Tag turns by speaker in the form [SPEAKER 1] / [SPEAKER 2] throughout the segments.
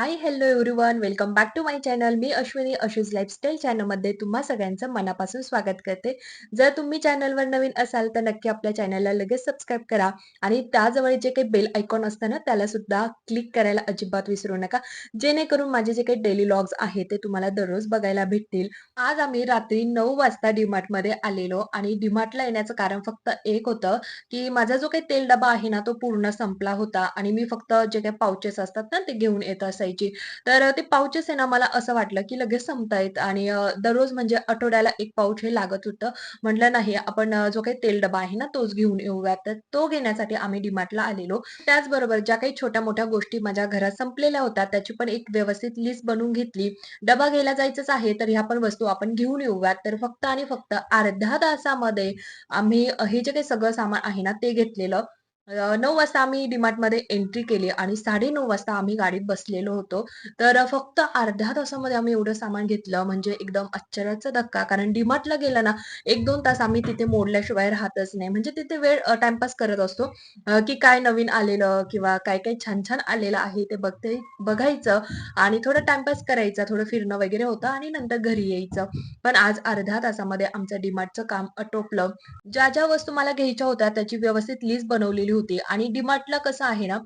[SPEAKER 1] Hi, hello everyone. Welcome back to my channel. मी अश्विनी अशीज lifestyle चॅनलमध्ये तुम्हा सगळ्यांचं मनापासून स्वागत करते. जर तुम्ही चॅनलवर नवीन असाल तर नक्की आपल्या चॅनलला लगेच सबस्क्राईब करा आणि त्याजवळ जे काही बेल आयकॉन असतं ना त्याला सुद्धा क्लिक करायला अजिबात विसरू नका. जेणेकरून माझे जे काही डेली लॉग्स आहेत ते तुम्हाला दररोज बघायला भेटतील. आज आम्ही रात्री नऊ वाजता डीमार्टमध्ये आलेलो आणि डी-मार्टला येण्याचं कारण फक्त एक होतं, की माझा जो काही तेल डबा आहे ना तो पूर्ण संपला होता आणि मी फक्त जे काही पाउचेस असतात ना ते घेऊन येत असेल तर ते पाऊचेस आहे ना मला असं वाटलं, की लगेच संपतायत आणि दररोज म्हणजे आठवड्याला एक पाऊच हे लागत होतं. म्हटलं नाही आपण जो काही तेल डबा आहे ना तोच घेऊन येऊयात. तर तो घेण्यासाठी आम्ही डिमार्टला आलेलो. त्याचबरोबर ज्या काही छोट्या-मोठ्या गोष्टी माझ्या घरात संपलेल्या होत्या त्याची पण एक व्यवस्थित लिस्ट बनवून घेतली. डबा घ्यायला जायचंच आहे तर ह्या पण वस्तू आपण घेऊन येऊयात. तर फक्त आणि फक्त अर्ध्या तासामध्ये आम्ही हे जे काही सगळं सामान आहे ना ते घेतलेलं. नऊ वाजता आम्ही डीमार्टमध्ये एंट्री केली आणि 9:30 वाजता आम्ही गाडीत बसलेलो होतो. तर फक्त अर्ध्या तासामध्ये आम्ही एवढं सामान घेतलं म्हणजे एकदम आश्चर्याचा धक्का. कारण डी-मार्टला गेलं ना 1-2 तास आम्ही तिथे मोडल्याशिवाय राहतच नाही. म्हणजे तिथे वेळ टाइमपास करत असतो. की काय नवीन आलेलं किंवा काय-काय छान-छान आलेलं आहे ते बघते बघायचं आणि थोडं टाइमपास करायचा, थोडं फिरणं वगैरे होतं आणि नंतर घरी यायचं. पण आज अर्ध्या तासामध्ये आमचं डीमार्टचं काम आटोपलं. ज्या-ज्या वस्तू मला घ्यायच्या होत्या त्याची व्यवस्थित लिस्ट बनवलेली होती आणि डीमार्टला कसं आहे ना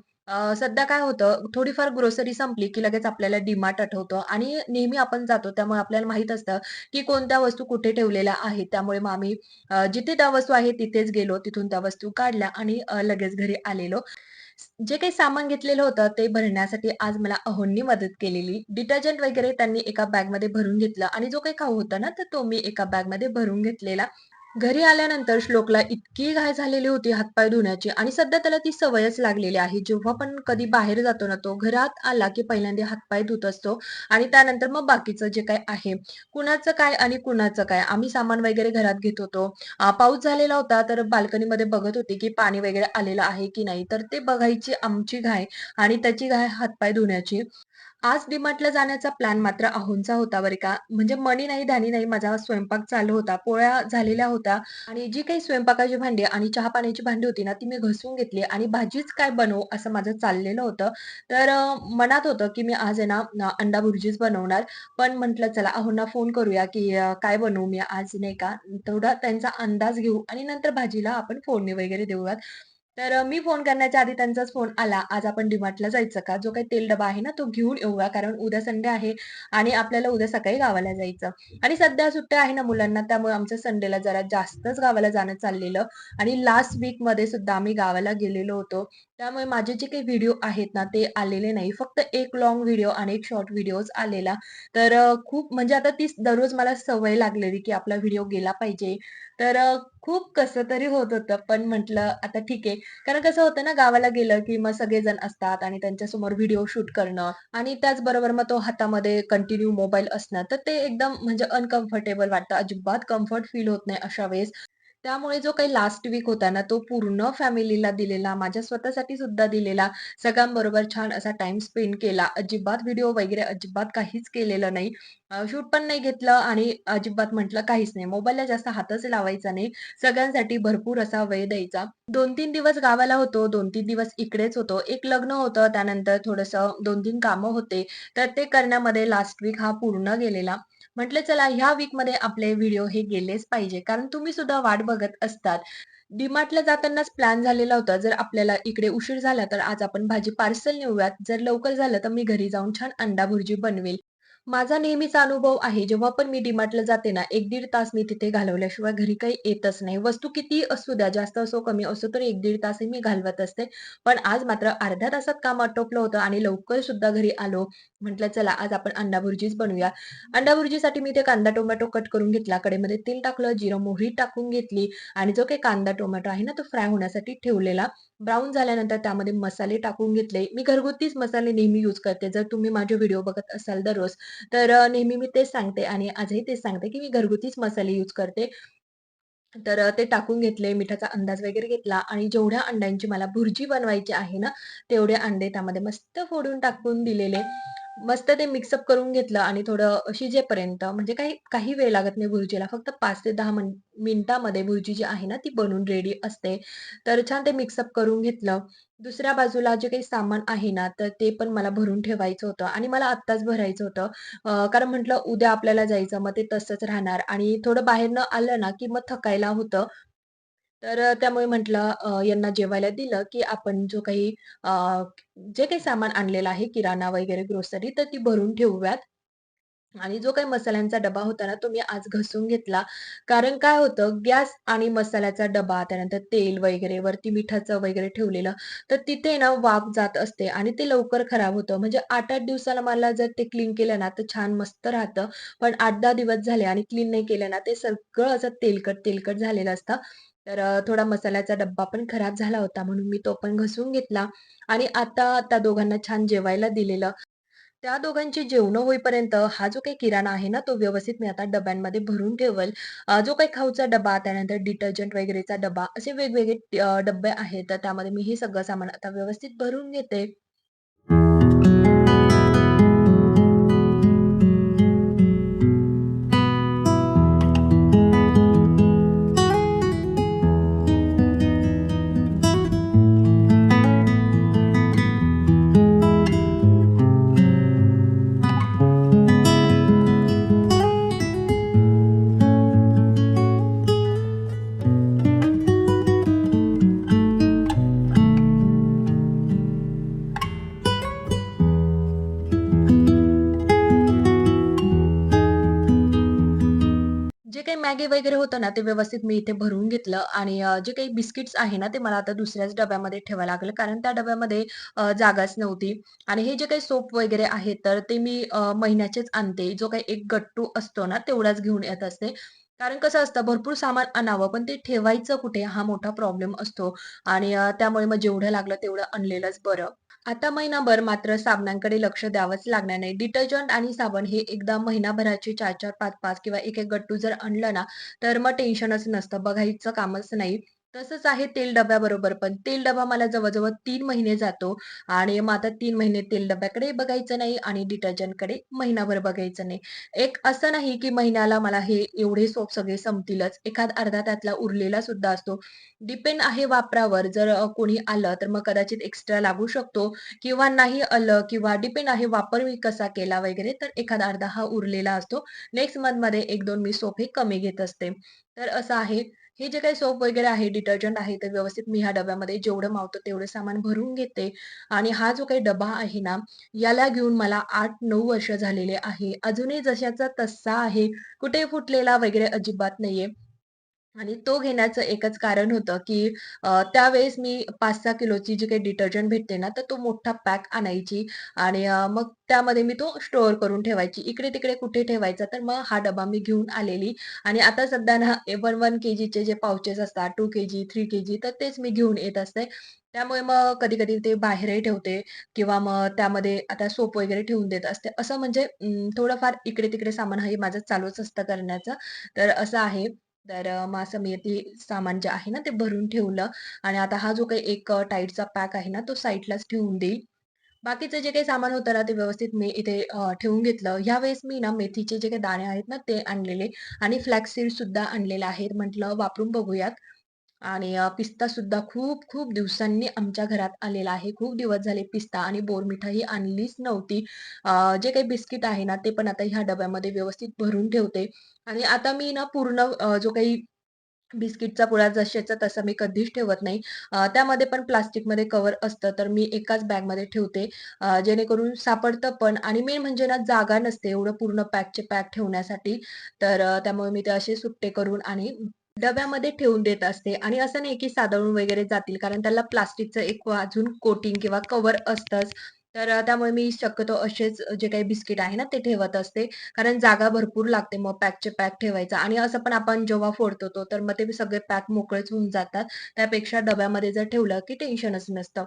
[SPEAKER 1] सध्या काय होतं थोडीफार ग्रोसरी संपली की लगेच आपल्याला डी-मार्ट आठवतं आणि नेहमी आपण जातो त्यामुळे आपल्याला माहीत असतं की कोणत्या वस्तू कुठे ठेवलेल्या आहेत. त्यामुळे मग आम्ही जिथे त्या वस्तू आहेत तिथेच गेलो. तिथून त्या वस्तू काढल्या आणि लगेच घरी आलेलो. जे काही सामान घेतलेलं होतं ते भरण्यासाठी आज मला अहोंनी मदत केलेली. डिटर्जंट वगैरे त्यांनी एका बॅगमध्ये भरून घेतलं आणि जो काही खाऊ होता ना तर तो मी एका बॅगमध्ये भरून घेतलेला. घरी आल्यानंतर श्लोकला इतकी घाय झालेली होती हातपाय धुण्याची आणि सध्या त्याला ती सवयच लागलेली आहे. जेव्हा पण कधी बाहेर जातो ना तो, घरात आला की पहिल्यांदा हातपाय धुत असतो आणि त्यानंतर मग बाकीचं जे काय आहे. कुणाचं काय आणि कुणाचं काय. आम्ही सामान वगैरे घरात घेत होतो. पाऊस झालेला होता तर बाल्कनीमध्ये बघत होते की पाणी वगैरे आलेलं आहे की नाही. तर ते बघायची आमची घाय आणि त्याची घाय हातपाय धुण्याची. आज डीमार्टला जाण्याचा प्लॅन मात्र अहोंचा होता बरे का. म्हणजे मणी नाही ध्यानी नाही माझा स्वयंपाक चालू होता. पोळ्या झालेल्या होत्या आणि जी काही स्वयंपाकाची भांडी आणि चहा-पाण्याची भांडी होती ना, ती मी घसून घेतली आणि भाजीच काय बनवू असं माझं चाललेलं होतं. तर मनात होतं की मी आज आहे ना अंडा भुर्जीच बनवणार. पण म्हटलं चला अहोंना फोन करूया की काय बनवू मी आज नाही का. तेवढा त्यांचा अंदाज घेऊ आणि नंतर भाजीला आपण फोडणी वगैरे देऊयात. तर मी फोन करण्याच्या आधी त्यांचाच फोन आला. आज आपण डिमार्टला जायचं का? जो काही तेल डबा आहे ना, तो घेऊन येऊया. कारण उद्या संडे आहे आणि आपल्याला उद्या सकाळी गावाला जायचं. आणि सध्या सुट्ट्या आहे ना मुलांना, त्यामुळे आमच्या संडेला जरा जास्तच गावाला जाणं चाललेलं आणि लास्ट वीकमध्ये सुद्धा आम्ही गावाला गेलेलो होतो. त्यामुळे माझे जे काही व्हिडिओ आहेत ना, ते आलेले नाही. फक्त एक लॉंग व्हिडिओ आणि एक शॉर्ट व्हिडिओज आलेला. तर खूप म्हणजे आता ती दररोज मला सवय लागलेली, की आपला व्हिडिओ गेला पाहिजे. तर खूप कसं तरी होत होतं. पण म्हटलं आता ठीक आहे. कारण कसं होतं ना, गावाला गेलं की मग सगळेजण असतात आणि त्यांच्यासमोर व्हिडिओ शूट करणं आणि त्याचबरोबर मग तो हातामध्ये कंटिन्यू मोबाईल असणं, तर ते एकदम म्हणजे अनकम्फर्टेबल वाटतं. अजिबात कम्फर्ट फील होत नाही अशा वेळेस. त्यामुळे जो काही लास्ट वीक होता ना, तो पूर्ण फॅमिलीला दिलेला, माझ्या स्वतःसाठी सुद्धा दिलेला. सगळ्यांबरोबर छान असा टाईम स्पेंड केला. अजिबात व्हिडिओ वगैरे अजिबात काहीच केलेलं नाही. शूट पण नाही घेतलं आणि अजिबात म्हटलं काहीच नाही. मोबाईलला जास्त हातच लावायचा नाही. सगळ्यांसाठी भरपूर असा वेळ द्यायचा. 2-3 दिवस गावाला होतो, 2-3 दिवस इकडेच होतो. एक लग्न होतं, त्यानंतर थोडंसं 2-3 कामं होते. तर ते करण्यामध्ये लास्ट वीक हा पूर्ण गेलेला. म्हटलं चला ह्या वीकमध्ये आपले व्हिडिओ हे गेलेच पाहिजे. कारण तुम्ही सुद्धा वाट बघत असतात. डीमार्टला जातानाच प्लॅन झालेला होता. जर आपल्याला इकडे उशीर झाला तर आज आपण भाजी पार्सल नेऊयात. जर लवकर झालं तर मी घरी जाऊन छान अंडा भुर्जी बनवेल. माझा नेहमीचा अनुभव आहे, जेव्हा पण मी डीमार्टला जाते ना, एक दीड तास मी तिथे घालवल्याशिवाय घरी काही येतच नाही. वस्तू कितीही असू द्या, जास्त असो, कमी असो, तर एक दीड तासही मी घालवत असते. पण आज मात्र अर्ध्या तासात काम आटोपलं होतं आणि लवकर सुद्धा घरी आलो. म्हटलं चला आज आपण अंडा भुर्जीच बनवूया. अंडा भुर्जीसाठी मी ते कांदा, टोमॅटो कट करून घेतला. कडेमध्ये तेल टाकलं, जिरं, मोहरी टाकून घेतली आणि जो काही कांदा, टोमॅटो आहे ना, तो फ्राय होण्यासाठी ठेवलेला. ब्राऊन झाल्यानंतर त्यामध्ये मसाले टाकून घेतले. मी घरगुतीच मसाले नेहमी यूज करते. जर तुम्ही माझे व्हिडिओ बघत असाल दररोज, तर नेहमी मी तेच सांगते आणि आजही तेच सांगते, की मी घरगुतीच मसाले यूज करते. तर ते टाकून घेतले, मिठाचा अंदाज वगैरे घेतला आणि जेवढ्या अंड्यांची मला भुर्जी बनवायची आहे ना, तेवढे अंडे त्यामध्ये मस्त फोडून टाकून दिलेले मस्त ते मिक्सअप करून घेतलं आणि थोडं शिजेपर्यंत म्हणजे काही काही वेळ लागत नाही भुर्जीला. फक्त पाच ते दहा मिन मिनिटामध्ये भुर्जी जी आहे ना, ती बनून रेडी असते. तर छान ते मिक्सअप करून घेतलं. दुसऱ्या बाजूला जे काही सामान आहे ना, तर ते पण मला भरून ठेवायचं होतं आणि मला आत्ताच भरायचं होतं. कारण म्हटलं उद्या आपल्याला जायचं, मग ते तसंच राहणार आणि थोडं बाहेरनं आलं ना, की मग थकायला होतं. तर त्यामुळे म्हटलं यांना जेवायला दिलं, की आपण जो काही जे काही सामान आणलेलं आहे किराणा वगैरे ग्रोसरी तर ती भरून ठेवूयात. आणि जो काही मसाल्यांचा डबा होता ना, तो मी आज घसून घेतला. कारण काय होतं गॅस आणि मसाल्याचा डबा, त्यानंतर तेल वगैरे, वरती मिठाचं वगैरे ठेवलेलं, तर तिथे ना वाफ जात असते आणि ते लवकर खराब होतं. म्हणजे 8-8 दिवसाला मला जर ते क्लीन केलं ना, तर छान मस्त राहतं. पण आठ दहा दिवस झाले आणि क्लीन नाही केलं ना, ते सगळं असं तेलकट-तेलकट झालेलं असतं. तर थोडा मसाल्याचा डब्बा पण खराब झाला होता, म्हणून मी तो पण घसून घेतला आणि आता त्या दोघांना छान जेवायला दिलेलं. त्या दोघांची जेवणं होईपर्यंत हा जो काही किराणा आहे ना, तो व्यवस्थित मी आता डब्यांमध्ये भरून ठेवल जो काही खाऊचा डबा, त्यानंतर डिटर्जंट वगैरेचा डबा, असे वेगवेगळे डब्बे आहेत. तर त्यामध्ये मी हे सगळं सामान आता व्यवस्थित भरून घेते. वगैरे होतं ना, ते व्यवस्थित मी इथे भरून घेतलं आणि जे काही बिस्किट्स आहे ना, ते मला आता दुसऱ्याच डब्यामध्ये ठेवायला लागलं. कारण त्या डब्यामध्ये जागाच नव्हती आणि हे जे काही सोप वगैरे आहेत, तर ते मी महिन्याचेच आणते. जो काही एक गट्टू असतो ना, तेवढाच घेऊन येत असते. कारण कसं असतं, भरपूर सामान आणावं, पण ते ठेवायचं कुठे हा मोठा प्रॉब्लेम असतो आणि त्यामुळे मग जेवढं लागलं तेवढं आणलेलंच बरं. आता महिनाभर मात्र साबणांकडे लक्ष द्यावंच लागणार नाही. डिटर्जंट आणि साबण हे एकदा महिनाभराचे 4-4, 5-5 किंवा 1-1 गट्टू जर आणलं ना, तर मग टेन्शनच नसतं. बघायचं कामच नाही. तसंच आहे तेल डब्याबरोबर पण. तेल डबा मला जवळजवळ तीन महिने जातो आणि मग आता तीन महिने तेल डब्याकडे बघायचं नाही आणि डिटर्जंटकडे महिनाभर बघायचं नाही. एक असं नाही की महिन्याला मला हे एवढे सोप सगळे संपतीलच. एखाद अर्धा त्यातला उरलेला सुद्धा असतो. डिपेंड आहे वापरावर. जर कोणी आलं तर मग कदाचित एक्स्ट्रा लागू शकतो किंवा नाही आलं किंवा डिपेंड आहे वापर मी कसा केला वगैरे, तर एखादा अर्धा हा उरलेला असतो. नेक्स्ट मंथमध्ये 1-2 मी सोप हे कमी घेत असते. तर असं आहे. हे जे काही सोप वगैरे आहे, डिटर्जंट आहे, ते व्यवस्थित मी ह्या डब्यामध्ये जेवढं मावतं तेवढं सामान भरून घेते आणि हा जो काही डबा आहे ना, याला घेऊन मला 8-9 वर्ष झालेले आहे. अजूनही जशाचा तसा आहे. कुठे फुटलेला वगैरे अजिबात नाहीये. आणि तो घेण्याचं एकच कारण होतं, की त्यावेळेस मी 5-6 किलोची जी काही डिटर्जंट भेटते ना, तर तो मोठा पॅक आणायची आणि मग त्यामध्ये मी तो स्टोअर करून ठेवायची. इकडे-तिकडे कुठे ठेवायचा, तर मग हा डबा मी घेऊन आलेली आणि आता सध्या ना 1-1 केजीचे जे पाउचेस असतात, टू के जी थ्री के जी तर तेच मी घेऊन येत असते. त्यामुळे मग कधी-कधी ते बाहेरही ठेवते किंवा मग त्यामध्ये आता सोप वगैरे ठेवून देत असते. असं म्हणजे थोडंफार इकडे-तिकडे सामान हे माझं चालूच असतं करण्याचं. तर असं आहे. तर मग असं मी ते सामान जे आहे ना, ते भरून ठेवलं आणि आता हा जो काही एक टाईटचा पॅक आहे ना, तो साईडलाच ठेवून देईल. बाकीचं जे काही सामान होतं ना, ते व्यवस्थित मी इथे ठेवून घेतलं. ह्यावेळेस मी ना मेथीचे जे काही दाणे आहेत ना, ते आणलेले आणि फ्लॅक्स सीड सुद्धा आणलेले आहेत. म्हटलं वापरून बघूयात. आणि पिस्ता सुद्धा खूप-खूप दिवसांनी आमच्या घरात आलेला आहे. खूप दिवस झाले पिस्ता आणि बोरमिठा ही आणलीच नव्हती. जे काही बिस्किट आहे ना, ते पण आता ह्या डब्यामध्ये व्यवस्थित भरून ठेवते. आणि आता मी ना पूर्ण जो काही बिस्किटचा पुडा जशाचा तसा मी कधीच ठेवत नाही. त्यामध्ये पण प्लास्टिकमध्ये कव्हर असतं, तर मी एकाच बॅगमध्ये ठेवते. जेणेकरून सापडतं पण आणि मेन म्हणजे ना जागा नसते एवढं पूर्ण पॅकचे पॅक ठेवण्यासाठी. तर त्यामुळे मी ते असे सुट्टे करून आणि डब्यामध्ये ठेवून देत असते आणि असं नाही की सादळून वगैरे जातील कारण त्याला प्लास्टिकचं एक अजून कोटिंग किंवा कव्हर असतंच. तर त्यामुळे मी शक्यतो असेच जे काही बिस्किट आहे ना, ते ठेवत असते. कारण जागा भरपूर लागते मग पॅकचे पॅक ठेवायचा आणि असं पण आपण जेव्हा फोडतो तो, तर मग ते सगळे पॅक मोकळेच होऊन जातात. त्यापेक्षा डब्यामध्ये जर ठेवलं की टेन्शनच नसतं.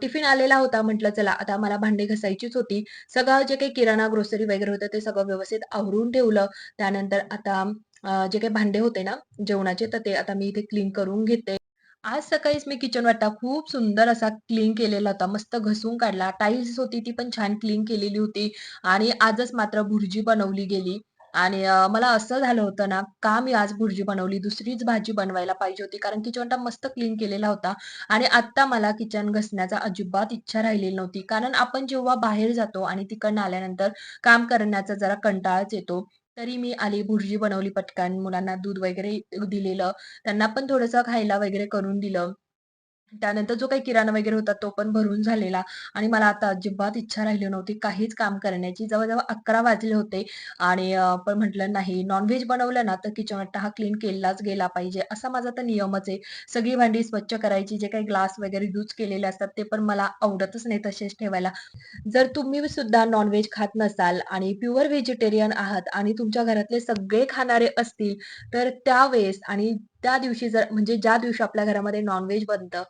[SPEAKER 1] टिफिन आलेला होता म्हटलं चला आता मला भांडी घसायचीच होती. सगळं जे काही किराणा, ग्रोसरी वगैरे होतं ते सगळं व्यवस्थित आवरून ठेवलं. त्यानंतर आता जे काही भांडे होते ना जेवणाचे, तर ते आता मी इथे क्लीन करून घेते. आज सकाळीच मी किचन वाटा खूप सुंदर असा क्लीन केलेला होता. मस्त घसून काढला. टाईल्स होती ती पण छान क्लीन केलेली होती आणि आजच मात्र भुर्जी बनवली गेली आणि मला असं झालं होतं ना, का मी आज भुर्जी बनवली? दुसरीच भाजी बनवायला पाहिजे होती. कारण किचन वाटा मस्त क्लीन केलेला होता आणि आत्ता मला किचन घसण्याचा अजिबात इच्छा राहिलेली नव्हती. कारण आपण जेव्हा बाहेर जातो आणि तिकडनं आल्यानंतर काम करण्याचा जरा कंटाळाच येतो. तरी मी आली, भुर्जी बनवली पटकन, मुलांना दूध वगैरे दिलेलं. त्यांना पण थोडंसं खायला वगैरे करून दिलं. त्यानंतर जो काही किराणा वगैरे होता तो पण भरून झालेला आणि मला आता अजिबात इच्छा राहिली नव्हती काहीच काम करण्याची. जवळजवळ अकरा वाजले होते आणि पण म्हटलं नाही नॉनव्हेज बनवलं ना, तर किचन आट्टा हा क्लीन केलाच गेला पाहिजे. असा माझा तर नियमच आहे. सगळी भांडी स्वच्छ करायची, जे काही ग्लास वगैरे यूज केलेले असतात ते पण मला आवडतच नाही तसेच ठेवायला. जर तुम्ही सुद्धा नॉनव्हेज खात नसाल आणि प्युअर व्हेजिटेरियन आहात आणि तुमच्या घरातले सगळे खाणारे असतील, तर त्यावेळेस आणि त्या दिवशी जर म्हणजे ज्या दिवशी आपल्या घरामध्ये नॉनव्हेज बनतं,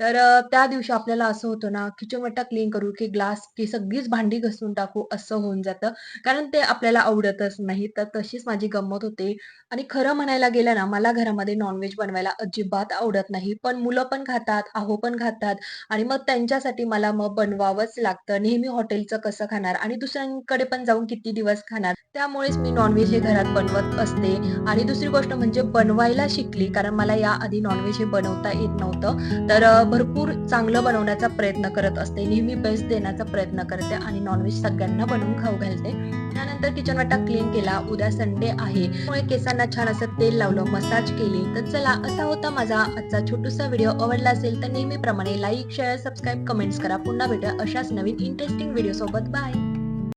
[SPEAKER 1] तर त्या दिवशी आपल्याला असं होतं ना, की वट्टा क्लीन करू, की ग्लास, की सगळीच भांडी घासून टाकू, असं होऊन जातं. कारण ते आपल्याला आवडतच नाही. तर तशीच माझी गंमत होते आणि खरं म्हणायला गेलं ना, मला घरामध्ये नॉनव्हेज बनवायला अजिबात आवडत नाही. पण मुलं पण खातात, आहो पण खातात आणि मग त्यांच्यासाठी मला मग बनवावंच लागतं. नेहमी हॉटेलचं कसं खाणार आणि दुसऱ्यांकडे पण जाऊन किती दिवस खाणार. त्यामुळेच मी नॉनव्हेज हे घरात बनवत असते आणि दुसरी गोष्ट म्हणजे बनवायला शिकली. कारण मला याआधी आधी नॉनव्हेज हे बनवता येत नव्हतं. तर भरपूर चांगलं बनवण्याचा प्रयत्न करत असते. नेहमी बेस्ट देण्याचा प्रयत्न करते आणि नॉनव्हेज सगळ्यांना बनवून खाऊ घालते. त्यानंतर किचन वाटा क्लीन केला. उद्या संडे आहे. त्यामुळे केसांना छान असं तेल लावलं, मसाज केली. तर चला असा होता माझा आजचा छोटूसा व्हिडिओ. आवडला असेल तर नेहमीप्रमाणे लाईक, शेअर, सबस्क्राईब, कमेंट्स करा. पुन्हा भेटूया अशाच नवीन इंटरेस्टिंग व्हिडिओ सोबत. बाय.